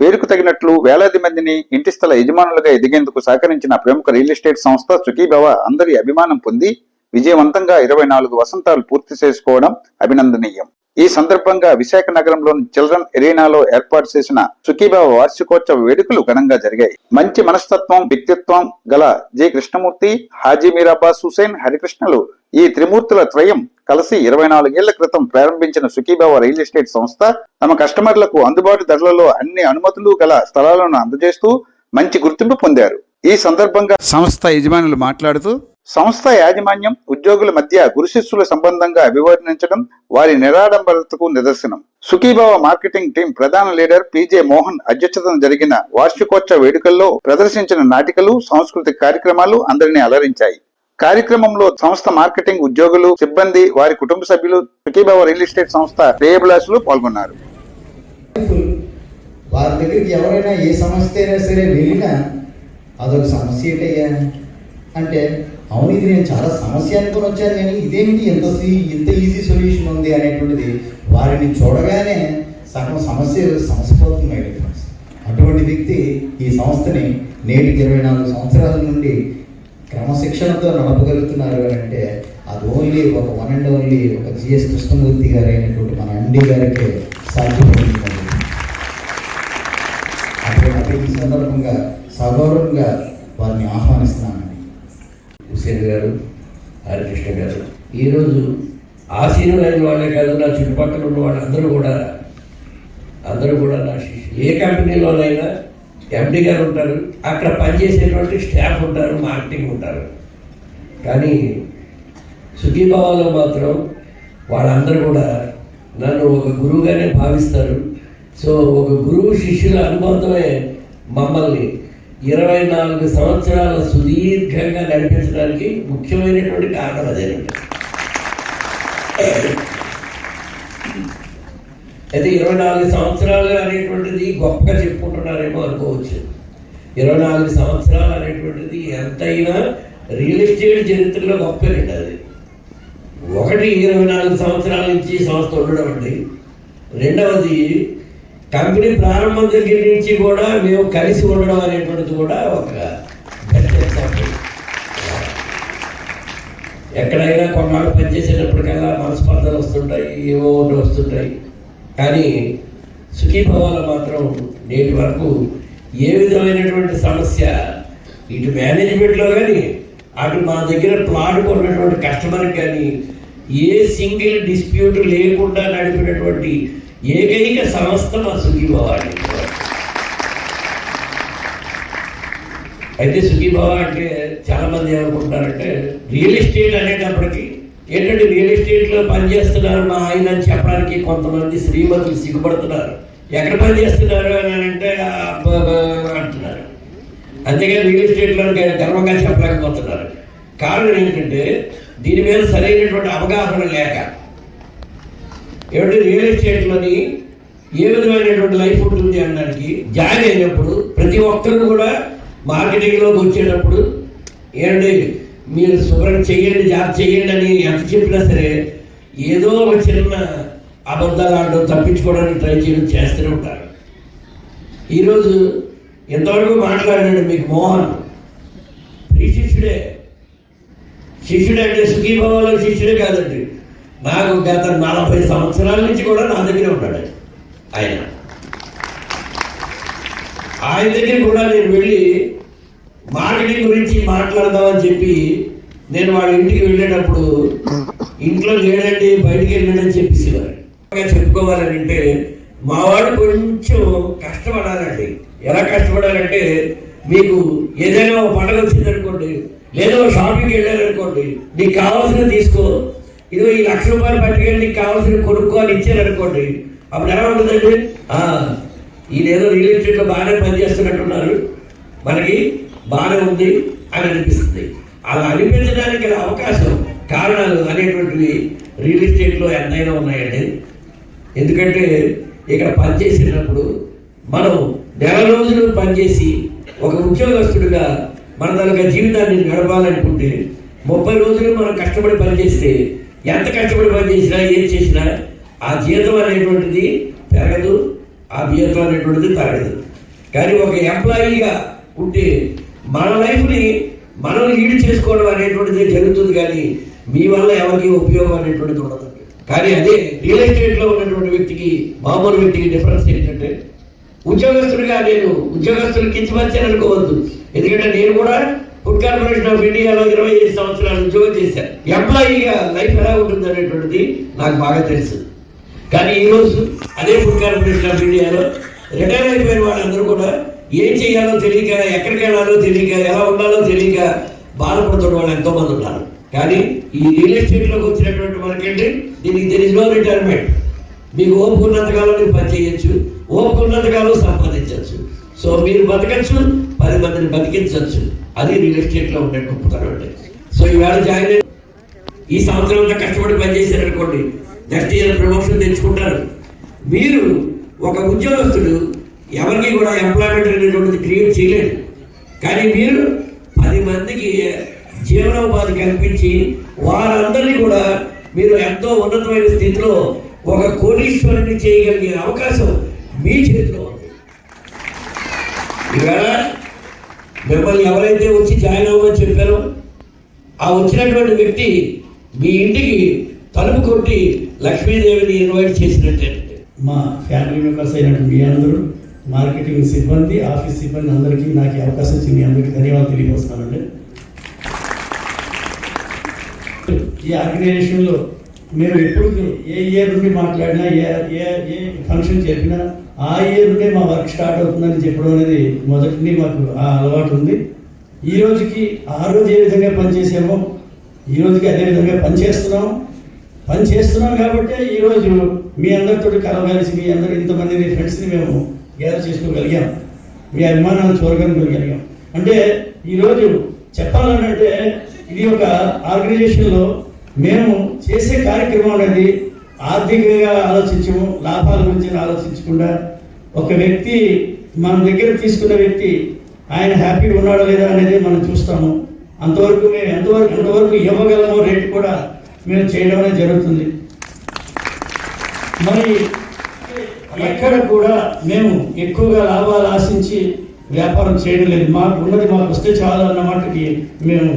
పేరుకు తగినట్లు వేలాది మందిని ఇంటి స్థల యజమానులుగా ఎదిగేందుకు సహకరించిన ప్రముఖ రియల్ ఎస్టేట్ సంస్థ సుఖీభవ అందరి అభిమానం పొంది విజయవంతంగా ఇరవై నాలుగు వసంతాలు పూర్తి చేసుకోవడం అభినందనీయం. ఈ సందర్భంగా విశాఖ నగరంలోని చిల్డ్రన్ ఎరీనాలో ఏర్పాటు చేసిన సుఖీభావ వార్షికోత్సవ వేడుకలు ఘనంగా జరిగాయి. మంచి మనస్తత్వం వ్యక్తిత్వం గల జి కృష్ణమూర్తి హాజీ మీరాబాస్ హుసేన్ హరికృష్ణలు ఈ త్రిమూర్తుల త్రయం కలిసి ఇరవై నాలుగేళ్ళ క్రితం ప్రారంభించిన సుఖీభావ రియల్ ఎస్టేట్ సంస్థ తమ కస్టమర్లకు అందుబాటు ధరలలో అన్ని అనుమతులు గల స్థలాలను అందజేస్తూ మంచి గుర్తింపు పొందారు. ఈ సందర్భంగా సంస్థ యజమానులు మాట్లాడుతూ సంస్థ యాజమాన్యం ఉద్యోగుల మధ్య గురు శిష్యుల సంబంధంగా అభివర్ణించడం వారి నిరాడంబరతకు నిదర్శనం. సుఖీభావ మార్కెటింగ్ టీం ప్రధాన లీడర్ పిజే మోహన్ అధ్యక్షతన జరిగిన వార్షికోత్సవ వేడుకల్లో ప్రదర్శించిన నాటికలు సాంస్కృతిక కార్యక్రమాలు అందరినీ అలరించాయి. కార్యక్రమంలో సంస్థ మార్కెటింగ్ ఉద్యోగులు సిబ్బంది వారి కుటుంబ సభ్యులు సుఖీభావ రియల్ ఎస్టేట్ సంస్థ శ్రేయభిలాషులు పాల్గొన్నారు. వారి దగ్గరికి ఎవరైనా ఏ సమస్య అయినా సరే వెళ్ళినా అదొక సమస్య ఏంటయ్యా అంటే అవును ఇది నేను చాలా సమస్య అనుకుని వచ్చాను కానీ ఇదేమిటి ఎంత ఎంత ఇంత ఈజీ సొల్యూషన్ ఉంది అనేటువంటిది వారిని చూడగానే సగం సమస్య సమస్యపోతుంది మై ఫ్రెండ్స్ అటువంటి వ్యక్తి ఈ సంస్థని నేటికి ఇరవై నాలుగు సంవత్సరాల నుండి క్రమశిక్షణతో నడపగలుగుతున్నారు అని అంటే అది ఓన్లీ ఒక వన్ అండ్ ఓన్లీ ఒక జిఎస్ కృష్ణమూర్తి గారు అయినటువంటి మన అండి గారికి సాధ్యపడుతుంది. అటువంటి ఈ సందర్భంగా సగౌరవంగా వారిని ఆహ్వానిస్తున్నానండి. హుసేన్ గారు హరికృష్ణ గారు ఈరోజు ఆసీనులైన వాళ్ళే కాదు నా చుట్టుపక్కల ఉన్న వాళ్ళందరూ కూడా అందరూ కూడా నా శిష్యులు. ఏ కంపెనీలోనైనా ఎండి గారు ఉంటారు. అక్కడ పనిచేసేటువంటి స్టాఫ్ ఉంటారు మార్కెటింగ్ ఉంటారు. కానీ సుఖీభావాలో మాత్రం వాళ్ళందరూ కూడా నన్ను ఒక గురువుగానే భావిస్తారు. సో ఒక గురువు శిష్యుల అనుబంధమే మమ్మల్ని ఇరవై నాలుగు సంవత్సరాల సుదీర్ఘంగా నడిపించడానికి ముఖ్యమైనటువంటి కారణం అదేనండి అయితే ఇరవై నాలుగు సంవత్సరాలు అనేటువంటిది గొప్పగా చెప్పుకుంటున్నారేమో అనుకోవచ్చు. ఇరవై నాలుగు సంవత్సరాలు అనేటువంటిది ఎంతైనా రియల్ ఎస్టేట్ చరిత్రలో గొప్పనండి అది. ఒకటి ఇరవై నాలుగు సంవత్సరాల నుంచి సంస్థ ఉండడం అండి. రెండవది కంపెనీ ప్రారంభం దగ్గర నుంచి కూడా మేము కలిసి ఉండడం అనేటువంటిది కూడా ఒక ఎక్కడైనా కొన్నాళ్ళు పనిచేసేటప్పటికల్లా మనస్పర్ధలు వస్తుంటాయి ఏవో ఒకటి వస్తుంటాయి. కానీ సుఖీభవాలు మాత్రం నేటి వరకు ఏ విధమైనటువంటి సమస్య ఇటు మేనేజ్మెంట్లో కానీ అటు మా దగ్గర ప్లాట్ కొన్నటువంటి కస్టమర్కి కానీ ఏ సింగిల్ డిస్ప్యూట్ లేకుండా నడిపినటువంటి ఏకైక సంస్థ మా సుఖీభవాలి అయితే సుఖీభావ అంటే చాలామంది ఏమనుకుంటారంటే రియల్ ఎస్టేట్ అనేటప్పటికి ఏంటంటే రియల్ ఎస్టేట్లో పనిచేస్తున్నారు మా ఆయన అని చెప్పడానికి కొంతమంది శ్రీమతులు సిగ్గుపడుతున్నారు. ఎక్కడ పని చేస్తున్నారు అని అంటే అంటున్నారు. అంతేగాని రియల్ ఎస్టేట్లో గర్వంగా చెప్పలేకపోతున్నారు. కారణం ఏంటంటే దీని మీద సరైనటువంటి అవగాహన లేక. ఏమిటి రియల్ ఎస్టేట్లోని ఏ విధమైనటువంటి లైఫ్ ఉంటుంది అనడానికి జాయిన్ అయినప్పుడు ప్రతి ఒక్కరు కూడా మార్కెటింగ్లోకి వచ్చేటప్పుడు ఏంటంటే మీరు శుభ్రం చెయ్యండి జాబ్ చెయ్యండి అని ఎంత చెప్పినా సరే ఏదో ఒక చిన్న అబద్ధాలు ఆడడం తప్పించుకోవడానికి ట్రై చేయడం చేస్తూనే ఉంటారు. ఈరోజు ఎంతవరకు మాట్లాడాడు మీకు మోహన్. ప్రీ శిష్యుడే. శిష్యుడే అంటే సుఖీభావాల శిష్యుడే కాదండి. నాకు గత నలభై సంవత్సరాల నుంచి కూడా నా దగ్గరే ఉన్నాడు ఆయన. ఆయన దగ్గర కూడా నేను వెళ్ళి మార్కెటింగ్ గురించి మాట్లాడదామని చెప్పి నేను వాళ్ళ ఇంటికి వెళ్ళేటప్పుడు ఇంట్లో లేడండి బయటికి వెళ్ళాడని చెప్పేసేవారు. చెప్పుకోవాలని అంటే మా వాడు కొంచెం కష్టపడాలండి. ఎలా కష్టపడాలంటే మీకు ఏదైనా ఒక పండుగ వచ్చిందనుకోండి లేదా ఒక షాపింగ్కి వెళ్ళారనుకోండి నీకు కావాల్సిన తీసుకో. ఇదిగో ఈ లక్ష రూపాయలు పట్టుకెళ్ళి నీకు కావాల్సిన కొనుక్కో అని ఇచ్చారనుకోండి అప్పుడు ఎలా ఉంటుందండి? ఆ, ఈయన ఏదో రియల్ ఎస్టేట్లో బాగానే పనిచేస్తున్నట్టున్నారు. మనకి బాగానే ఉంది అని అనిపిస్తుంది. అలా అనిపించడానికి గల అవకాశం కారణాలు అనేటువంటివి రియల్ ఎస్టేట్లో ఎంతైనా ఉన్నాయండి. ఎందుకంటే ఇక్కడ పనిచేసినప్పుడు మనం నెల రోజులు పనిచేసి ఒక ఉద్యోగస్తుడిగా మన తనక జీవితాన్ని గడపాలనుకుంటే ముప్పై రోజులు మనం కష్టపడి పనిచేస్తే ఎంత కష్టపడి పనిచేసినా ఏం చేసినా ఆ జీతం అనేటువంటిది పెరగదు ఆ జీతం అనేటువంటిది తాగేది కానీ ఒక ఎంప్లాయీగా ఉంటే మన లైఫ్ని మనం లీడ్ చేసుకోవడం అనేటువంటిది జరుగుతుంది కానీ మీ వల్ల ఎవరికి ఉపయోగం అనేటువంటిది ఉండదు. కానీ అదే రియల్ ఎస్టేట్లో ఉన్నటువంటి వ్యక్తికి మామూలు వ్యక్తికి డిఫరెన్స్ ఏంటంటే ఉద్యోగస్తుడిగా నేను ఉద్యోగస్తులు కించమర్చాను అనుకోవద్దు. ఎందుకంటే నేను కూడా ఫుడ్ కార్పొరేషన్ ఆఫ్ ఇండియాలో ఇరవై ఐదు సంవత్సరాలు ఉద్యోగం చేశాను. ఎంప్లాయీగా లైఫ్ ఎలా ఉంటుంది అనేటువంటిది నాకు బాగా తెలుసు. కానీ ఈరోజు అదే ఫుడ్ కార్పొరేషన్ ఆఫ్ ఇండియాలో రిటైర్ అయిపోయిన వాళ్ళందరూ కూడా ఏం చేయాలో తెలియక ఎక్కడికి వెళ్ళాలో తెలియక ఎలా ఉండాలో తెలియక బాధపడుతున్న వాళ్ళు ఎంతో మంది ఉన్నారు. కానీ ఈ రియల్ ఎస్టేట్లోకి వచ్చినటువంటి మనకేంటి దీనికి తెలిసి నో రిటైర్మెంట్ మీకు ఓపిక ఉన్నంతకాలం మీరు పని చేయొచ్చు ఓపిక ఉన్నంతకాలం సంపాదించవచ్చు. సో మీరు బతకచ్చు పది మందిని బతికించవచ్చు. అది రియల్ ఎస్టేట్లో ఉండే గొప్పతనం అంటే సో ఈవేళ జాయిన్ అయ్యి ఈ సంవత్సరం అంతా కష్టపడి పనిచేశారనుకోండి నెక్స్ట్ ఇయర్ ప్రమోషన్ తెచ్చుకుంటారు. మీరు ఒక ఉద్యోగస్తుడు ఎవరికి కూడా ఎంప్లాయ్మెంట్ అనేటువంటిది క్రియేట్ చేయలేదు. కానీ మీరు పది మందికి జీవనోపాధి కల్పించి వారందరినీ కూడా మీరు ఎంతో ఉన్నతమైన స్థితిలో ఒక కోటీశ్వరుని చేయగలిగే అవకాశం మీ చేతిలో ఉంది. ఇవాళ మిమ్మల్ని ఎవరైతే వచ్చి జాయిన్ అవ్వమని చెప్పారో ఆ వచ్చినటువంటి వ్యక్తి మీ ఇంటికి తలుపు కొట్టి లక్ష్మీదేవిని ఇన్వైట్ చేసినట్టే. మా ఫ్యామిలీ మెంబర్స్ అయినటువంటి మీ అందరూ మార్కెటింగ్ సిబ్బంది ఆఫీస్ సిబ్బంది అందరికీ నాకు ఈ అవకాశం ఇచ్చి మీ అందరికీ ధన్యవాదాలు తెలియజేస్తున్నానండి ఈ ఆర్గనైజేషన్లో మీరు ఎప్పుడు ఏ ఇయర్ నుండి మాట్లాడినా ఏ ఏ ఏ ఫంక్షన్ చెప్పినా ఆ ఇయర్ నుండే మా వర్క్ స్టార్ట్ అవుతుందని చెప్పడం అనేది మొదటి నుండి మాకు ఆ అలవాటు ఉంది. ఈ రోజుకి ఆ రోజు ఏ విధంగా పనిచేసామో ఈ రోజుకి అదే విధంగా పనిచేస్తున్నాం. పని చేస్తున్నాం కాబట్టి ఈరోజు మీ అందరితో కలవగలిసి మీ అందరు ఇంతమందిని ఫ్రెండ్స్ని మేము గ్యాదర్ చేసుకోగలిగాం మీ అభిమానాన్ని చూడగలిగాం అంటే ఈరోజు చెప్పాలంటే ఇది ఒక ఆర్గనైజేషన్లో మేము చేసే కార్యక్రమం అనేది ఆర్థికంగా ఆలోచించము లాభాల గురించి ఆలోచించకుండా ఒక వ్యక్తి మన దగ్గర తీసుకున్న వ్యక్తి ఆయన హ్యాపీగా ఉన్నాడా లేదా అనేది మనం చూస్తాము. అంతవరకు మేము ఎంతవరకు ఎంతవరకు ఇవ్వగలమో రేటు కూడా మేము చేయడం అనేది జరుగుతుంది. మరి ఎక్కడ కూడా మేము ఎక్కువగా లాభాలు ఆశించి వ్యాపారం చేయడం లేదు. మాకు ఉన్నది మాకు వస్తే చాలు అన్న మాటకి మేము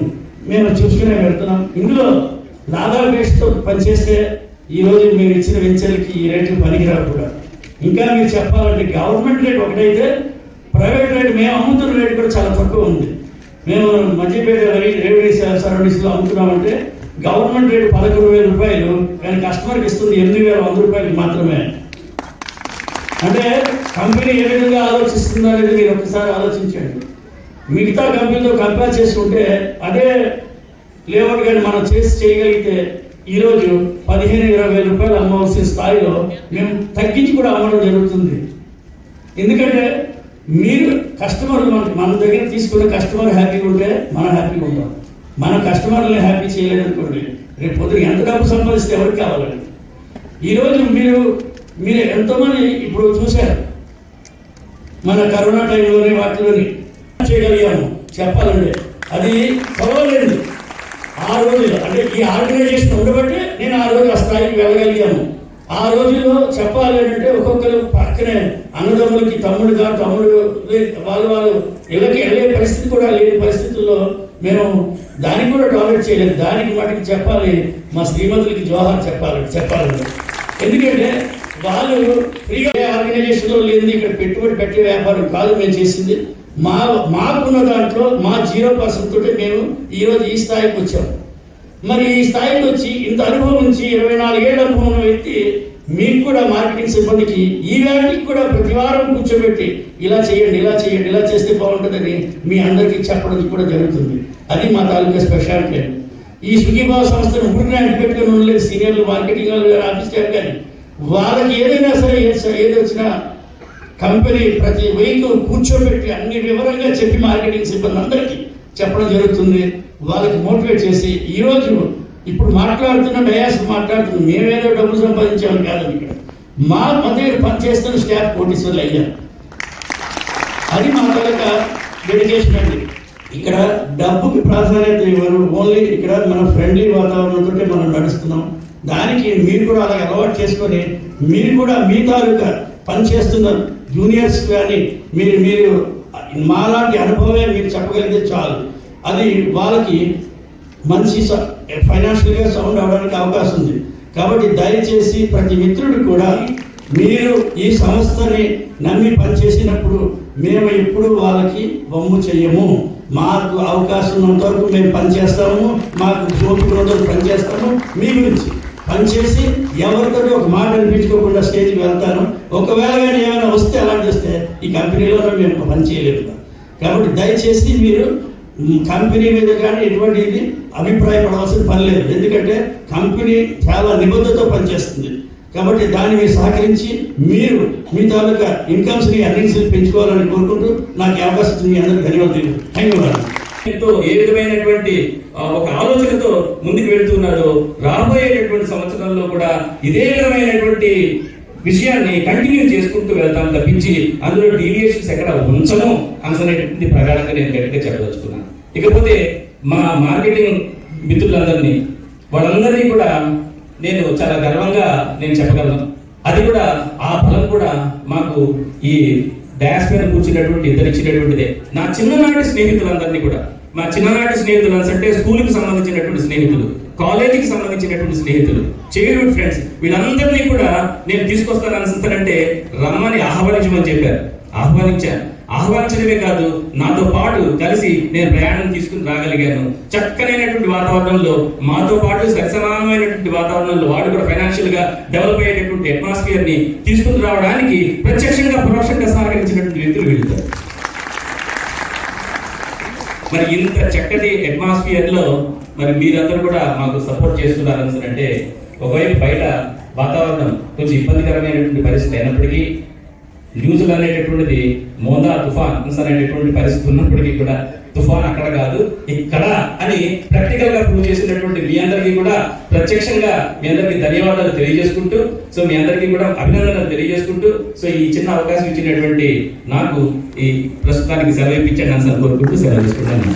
మేము చూసుకునే వెళ్తున్నాం. ఇందులో లాభాల బేస్తో పనిచేస్తే ఈ మీరు ఇచ్చిన వెంచర్లకి ఈ రేట్లు పనికిరావు కూడా. ఇంకా మీరు చెప్పాలంటే గవర్నమెంట్ రేట్ ఒకటైతే ప్రైవేట్ రేట్ మేము అమ్ముతున్న రేట్ కూడా చాలా తక్కువ ఉంది. మేము మధ్యపేట రెవెన్యూ సర్వీస్లో అమ్ముతున్నామంటే గవర్నమెంట్ రేటు పదకొండు వేల రూపాయలు కానీ కస్టమర్కి ఇస్తుంది ఎనిమిది వేల వంద రూపాయలు మాత్రమే. అంటే కంపెనీ ఏ విధంగా ఆలోచిస్తుందో అనేది మీరు ఒకసారి ఆలోచించండి. మిగతా కంపెనీతో కంపేర్ చేసుకుంటే అదే లేఅవుట్ కానీ మనం చేసి చేయగలిగితే ఈరోజు పదిహేను ఇరవై వేల రూపాయలు అమ్మవలసిన స్థాయిలో మేము తగ్గించి కూడా అమ్మడం జరుగుతుంది. ఎందుకంటే మీరు కస్టమర్ మన మన దగ్గర తీసుకున్న కస్టమర్ హ్యాపీగా ఉంటే మనం హ్యాపీగా ఉంటాం మన కస్టమర్ని హ్యాపీ చేయలేదనుకోండి రేపు పొద్దున ఎంత డబ్బు సంపాదిస్తే ఎవరికి కావాలండి? ఈరోజు మీరు మీరు ఎంతోమంది ఇప్పుడు చూశారు? మన కరోనా టైంలోనే వాటిలోని చేయగలిగాము. చెప్పాలంటే అది పర్వాలేదు. ఆ రోజుల్లో అంటే ఈ ఆర్గనైజేషన్ ఉండబట్టి నేను ఆ రోజు ఆ స్థాయికి వెళ్ళగలిగాను. ఆ రోజుల్లో చెప్పాలి అంటే ఒక్కొక్కరు పక్కనే అన్నదమ్ములకి తమ్ముడుగా తమ్ముడు వాళ్ళు వాళ్ళు ఇళ్ళకి వెళ్ళే పరిస్థితి కూడా లేని పరిస్థితుల్లో మేము దానికి కూడా టాలెట్ చేయలేదు. దానికి మటుకు చెప్పాలి మా శ్రీమతులకి జోహార్ చెప్పాలి చెప్పాలండి ఎందుకంటే వాళ్ళు ఫ్రీగా ఆర్గనైజేషన్లో లేని ఇక్కడ పెట్టుబడి పెట్టే వ్యాపారం కాదు మేము చేసింది. మా మాకున్న దాంట్లో మా జీరో పర్సెంట్ తోటే మేము ఈరోజు ఈ స్థాయికి వచ్చాం. మరి ఈ స్థాయికి వచ్చి ఇంత అనుభవం నుంచి ఇరవై నాలుగేళ్ళ అనుభవం ఉన్న వ్యక్తి మీకు కూడా మార్కెటింగ్ సిబ్బందికి ఈ వేళకి కూడా ప్రతి వారం కూర్చోబెట్టి ఇలా చేయండి ఇలా చేయండి ఇలా చేస్తే బాగుంటుందని మీ అందరికీ చెప్పడం కూడా జరుగుతుంది. అది మా తాలూకా స్పెషాలిటీ. ఈ సుఖీభావ సంస్థను ఊరిని అంటి ఉండలేదు. సీనియర్లు మార్కెటింగ్ వాళ్ళు ఆఫీస్ కానీ వాళ్ళకి ఏదైనా సరే ఏ- ఏది వచ్చినా కంపెనీ ప్రతి వెహికల్ కూర్చోబెట్టి అన్ని వివరంగా చెప్పి మార్కెటింగ్ సిబ్బంది అందరికీ చెప్పడం జరుగుతుంది. వాళ్ళకి మోటివేట్ చేసి ఈరోజు ఇప్పుడు మాట్లాడుతున్న డయాస్ మాట్లాడుతున్న మేమేదో డబ్బులు సంపాదించామని కాదని ఇక్కడ. మా మన దగ్గర పనిచేస్తున్న స్టాఫ్ కోటీశ్వర్లు అయ్యారు. అది మా తాలూకా డెడికేషన్ అండి. ఇక్కడ డబ్బుకి ప్రాధాన్యత ఇవ్వరు. ఓన్లీ ఇక్కడ మన ఫ్రెండ్లీ వాతావరణంతో మనం నడుస్తున్నాం. దానికి మీరు కూడా అలాగే అలవాటు చేసుకొని మీరు కూడా మీ తాలూకా పనిచేస్తున్న జూనియర్స్ కానీ మీరు మీరు మాలాంటి అనుభవమే మీరు చెప్పగలిగితే చాలు. అది వాళ్ళకి మంచి ఫైనాన్షియల్గా సౌండ్ అవడానికి అవకాశం ఉంది. కాబట్టి దయచేసి ప్రతి మిత్రుడు కూడా మీరు ఈ సంస్థని నమ్మి పనిచేసినప్పుడు మేము ఎప్పుడు వాళ్ళకి వమ్ము చెయ్యము. మాకు అవకాశం ఉన్నంతవరకు మేము పనిచేస్తాము మాకు ఓపిక పనిచేస్తాము మీ గురించి పనిచేసి ఎవరితో ఒక మాట అనిపించుకోకుండా స్టేజ్కి వెళ్తాను. ఒకవేళ కానీ ఏమైనా వస్తే అలాంటి వస్తే ఈ కంపెనీలో మేము పని చేయలేము కాబట్టి దయచేసి మీరు కంపెనీ మీద కానీ ఎటువంటి ఇది అభిప్రాయపడాల్సిన పని లేదు. ఎందుకంటే కంపెనీ చాలా నిబద్ధతో పనిచేస్తుంది. కాబట్టి దాన్ని మీరు సహకరించి మీరు మీ తాలూకా ఇన్కమ్స్ని అర్నింగ్స్ని పెంచుకోవాలని కోరుకుంటూ నాకు అవకాశం మీ అందరికీ ధన్యవాదాలు. ధన్యవాదాలు ఏ విధమైనటువంటి ఒక ఆలోచనతో ముందుకు వెళ్తున్నారో రాబోయేటటువంటి సంవత్సరంలో కూడా ఇదే విధమైనటువంటి విషయాన్ని కంటిన్యూ చేసుకుంటూ వెళ్తాం తప్పించి అందులో డీవియేషన్స్ ఎక్కడ ఉంచము అనేటువంటి ప్రకారంగా నేను గట్టిగా చెప్పదలుచుకున్నాను. ఇకపోతే మా మార్కెటింగ్ మిత్రులందరినీ వాళ్ళందరినీ కూడా నేను చాలా గర్వంగా నేను చెప్పగలను. అది కూడా ఆ ఫలం కూడా మాకు ఈ డాష్ మీద కూర్చున్నటువంటి ఇద్దరు ఇచ్చినటువంటిదే నా చిన్ననాటి స్నేహితులందరినీ కూడా మా చిన్ననాటి స్నేహితులు అంటే స్కూల్కి సంబంధించినటువంటి స్నేహితులు కాలేజీకి సంబంధించినటువంటి స్నేహితులు చైల్డ్హుడ్ ఫ్రెండ్స్ వీళ్ళందరినీ కూడా నేను తీసుకొస్తాను అనుకుంటానంటే రమ్మని ఆహ్వానించమని చెప్పారు. ఆహ్వానించాను ఆహ్వానించడమే కాదు నాతో పాటు కలిసి నేను ప్రయాణం తీసుకుని రాగలిగాను. చక్కనైనటువంటి వాతావరణంలో మాతో పాటు సరిసమానమైనటువంటి వాతావరణంలో వాడు కూడా ఫైనాన్షియల్గా డెవలప్ అయ్యేటటువంటి అట్మాస్ఫియర్ని తీసుకుని రావడానికి ప్రత్యక్షంగా పరోక్షంగా సహకరించినటువంటి వ్యక్తులు వెళ్తారు మరి ఇంత చక్కటి అట్మాస్ఫియర్లో మరి మీరందరూ కూడా మాకు సపోర్ట్ చేస్తున్నారు అంటే ఒకవైపు బయట వాతావరణం కొంచెం ఇబ్బందికరమైనటువంటి పరిస్థితి అయినప్పటికీ న్యూస్లు అనేటటువంటిది మోదా తుఫాన్ అనేటటువంటి పరిస్థితి ఉన్నప్పటికీ కూడా తుఫాన్ అక్కడ కాదు ఇక్కడ అని ప్రాక్టికల్గా ప్రూవ్ చేసినటువంటి మీ అందరికీ కూడా ప్రత్యక్షంగా మీ అందరికీ ధన్యవాదాలు తెలియజేసుకుంటూ సో మీ అందరికీ కూడా అభినందనలు తెలియజేసుకుంటూ సో ఈ చిన్న అవకాశం ఇచ్చినటువంటి నాకు ఈ ప్రస్తుతానికి సెలవు ఇప్పించండి అని కోరుకుంటూ సెలవు తీసుకుంటాను.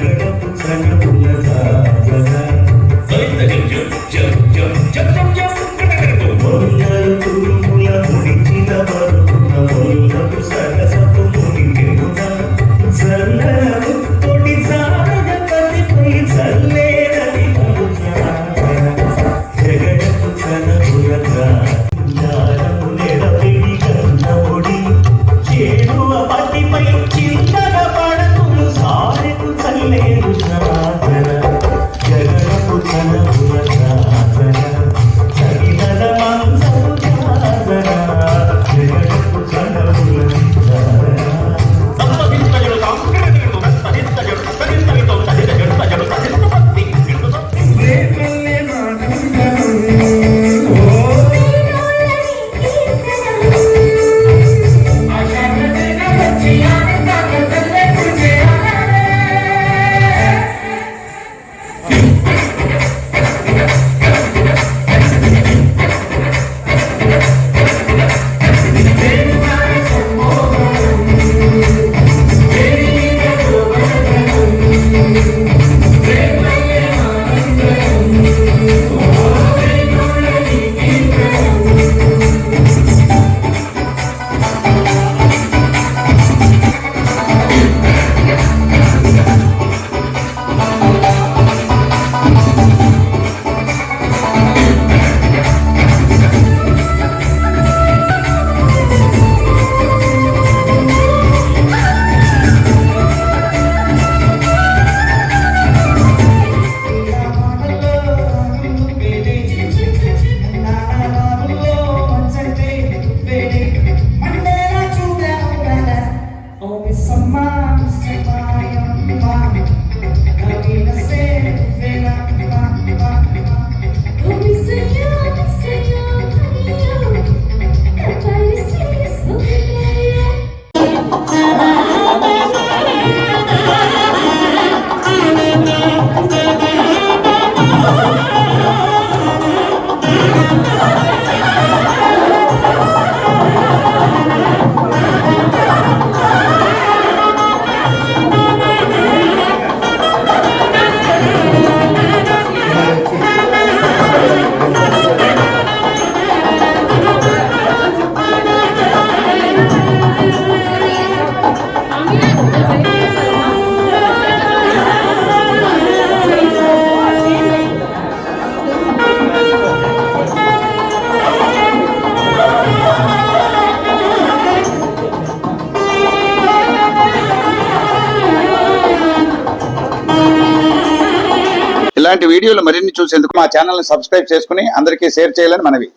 జగడపు వీడియోలు మరిన్ని చూసేందుకు మా ఛానల్ని సబ్స్క్రైబ్ చేసుకుని అందరికీ షేర్ చేయాలని మనవి.